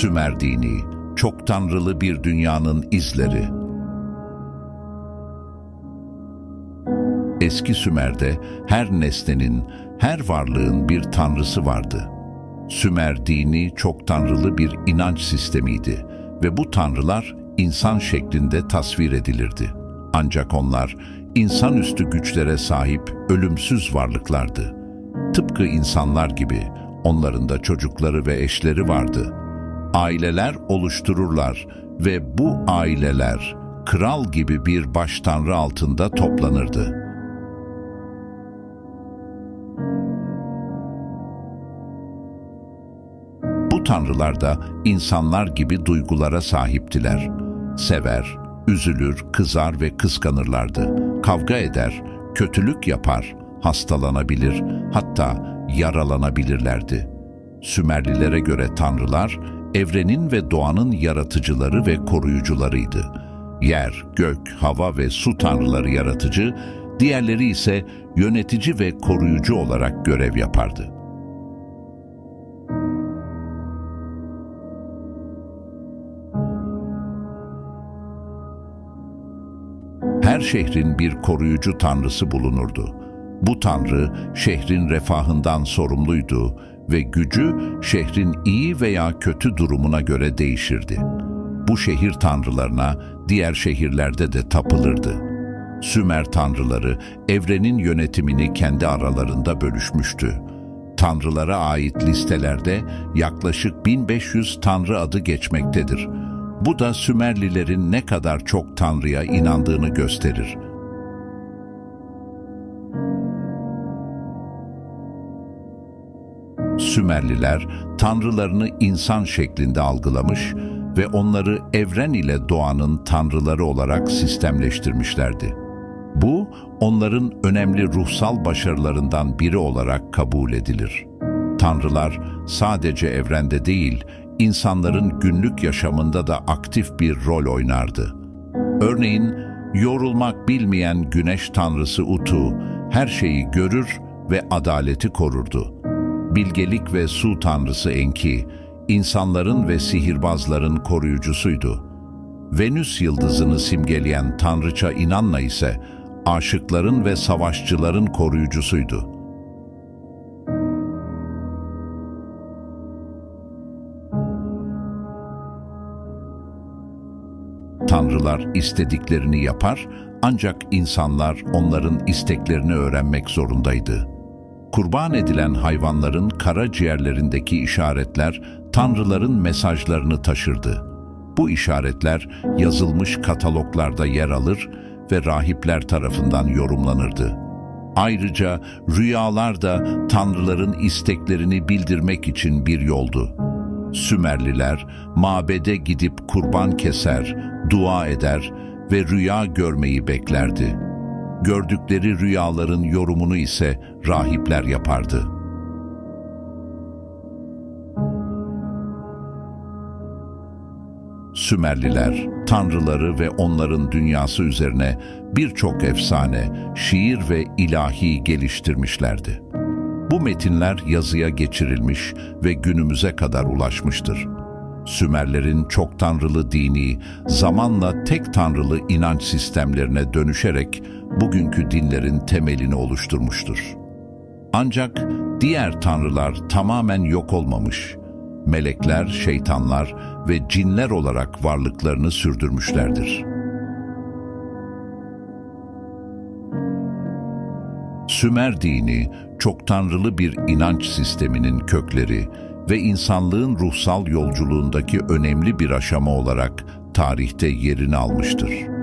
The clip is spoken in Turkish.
Sümer dini, çok tanrılı bir dünyanın izleri. Eski Sümer'de her nesnenin, her varlığın bir tanrısı vardı. Sümer dini çok tanrılı bir inanç sistemiydi ve bu tanrılar insan şeklinde tasvir edilirdi. Ancak onlar insanüstü güçlere sahip ölümsüz varlıklardı. Tıpkı insanlar gibi onların da çocukları ve eşleri vardı. Aileler oluştururlar ve bu aileler kral gibi bir baş tanrı altında toplanırdı. Bu tanrılar da insanlar gibi duygulara sahiptiler. Sever, üzülür, kızar ve kıskanırlardı. Kavga eder, kötülük yapar, hastalanabilir, hatta yaralanabilirlerdi. Sümerlilere göre tanrılar, evrenin ve doğanın yaratıcıları ve koruyucularıydı. Yer, gök, hava ve su tanrıları yaratıcı, diğerleri ise yönetici ve koruyucu olarak görev yapardı. Her şehrin bir koruyucu tanrısı bulunurdu. Bu tanrı şehrin refahından sorumluydu ve gücü şehrin iyi veya kötü durumuna göre değişirdi. Bu şehir tanrılarına diğer şehirlerde de tapılırdı. Sümer tanrıları evrenin yönetimini kendi aralarında bölüşmüştü. Tanrılara ait listelerde yaklaşık 1500 tanrı adı geçmektedir. Bu da Sümerlilerin ne kadar çok tanrıya inandığını gösterir. Sümerliler tanrılarını insan şeklinde algılamış ve onları evren ile doğanın tanrıları olarak sistemleştirmişlerdi. Bu, onların önemli ruhsal başarılarından biri olarak kabul edilir. Tanrılar sadece evrende değil, insanların günlük yaşamında da aktif bir rol oynardı. Örneğin, yorulmak bilmeyen güneş tanrısı Utu, her şeyi görür ve adaleti korurdu. Bilgelik ve su tanrısı Enki, insanların ve sihirbazların koruyucusuydu. Venüs yıldızını simgeleyen tanrıça İnanna ise aşıkların ve savaşçıların koruyucusuydu. Tanrılar istediklerini yapar ancak insanlar onların isteklerini öğrenmek zorundaydı. Kurban edilen hayvanların karaciğerlerindeki işaretler tanrıların mesajlarını taşırdı. Bu işaretler yazılmış kataloglarda yer alır ve rahipler tarafından yorumlanırdı. Ayrıca rüyalar da tanrıların isteklerini bildirmek için bir yoldu. Sümerliler mabede gidip kurban keser, dua eder ve rüya görmeyi beklerdi. Gördükleri rüyaların yorumunu ise rahipler yapardı. Sümerliler, tanrıları ve onların dünyası üzerine birçok efsane, şiir ve ilahi geliştirmişlerdi. Bu metinler yazıya geçirilmiş ve günümüze kadar ulaşmıştır. Sümerlerin çok tanrılı dini zamanla tek tanrılı inanç sistemlerine dönüşerek bugünkü dinlerin temelini oluşturmuştur. Ancak diğer tanrılar tamamen yok olmamış. Melekler, şeytanlar ve cinler olarak varlıklarını sürdürmüşlerdir. Sümer dini çok tanrılı bir inanç sisteminin kökleri ve insanlığın ruhsal yolculuğundaki önemli bir aşama olarak tarihte yerini almıştır.